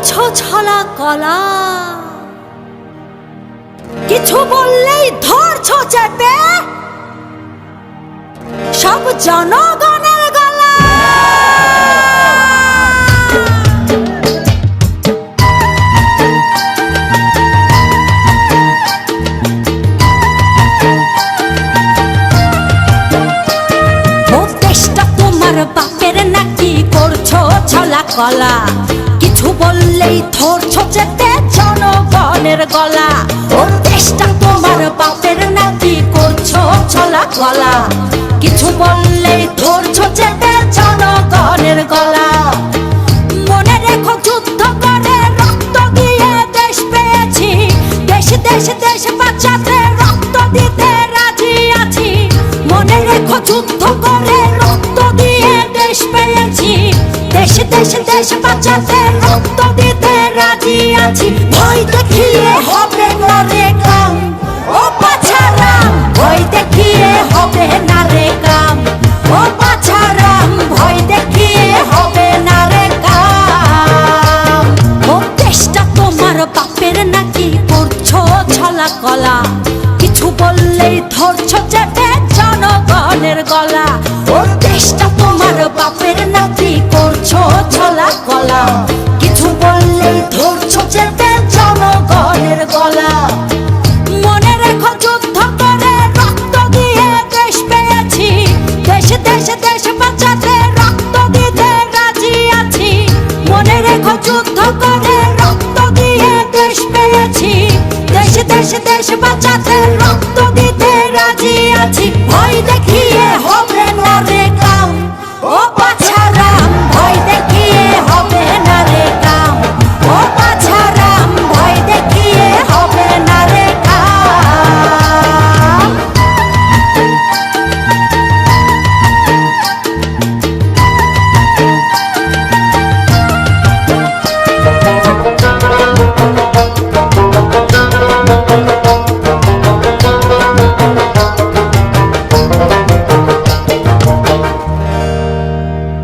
করছ ছলা কলা। কিছু বললেই ধরছো চেপে সব জনগণের গলা। তোমার বাপের নাকি করছ ছলা কলা? কিছু বললেই ধরছো জনগণের গলা। ও দেশটা তোমার বাপের নাকি করছ ছলা কলা কিছু বললেই ধরছো যেতে জনগণের গলা। মনে রেখো রক্ত দিয়ে দেশ পেয়েছি। দেশ দেশ দেশ বাঁচাতে রক্ত দিতে রাজি আছি। মনে রেখো যুদ্ধ রক্ত দিয়ে দেশ পেয়েছি। দেশ দেশ দেশ বাঁচাতে রক্ত রাজি আছি ভয় দেখিয়ে হবে না রে কাম। ও পাছারাম ভয় দেখিয়ে হবে না রে কাম। ও পাছারাম ভয় দেখিয়ে হবে না রে কাম। ও দেশটা তোমার বাপের নাকি করছ ছলা কলা? কিছু বললেই ধরছো চেপে জনগণের গলা। ও দেশটা তোমার বাপের নাকি করছ ছলা কলা? গলা। মনে রেখো রক্ত দেশ রক্ত দিতে রাজি আছি। মনে রেখো রক্ত দেশ দেশ বাঁচাতে রক্ত দিতে রাজি আছি। ভয় দেখিয়ে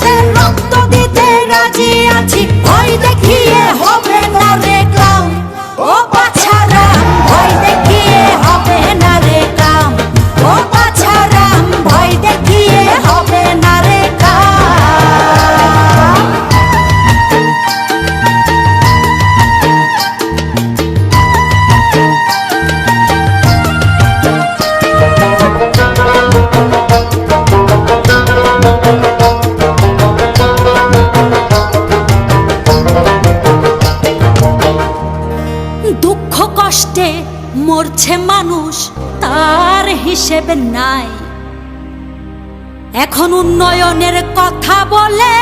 বাঁচাতে রক্ত হিসেবে নাই। এখন উন্নয়নের কথা বলে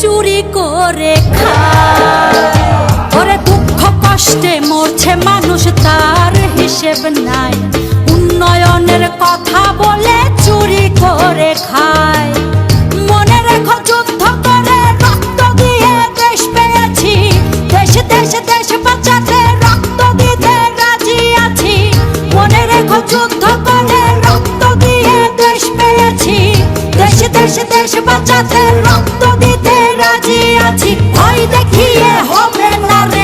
চুরি করে খায়। ওরে দুঃখ কষ্টে আছি ওই দেখিয়ে হবে না রে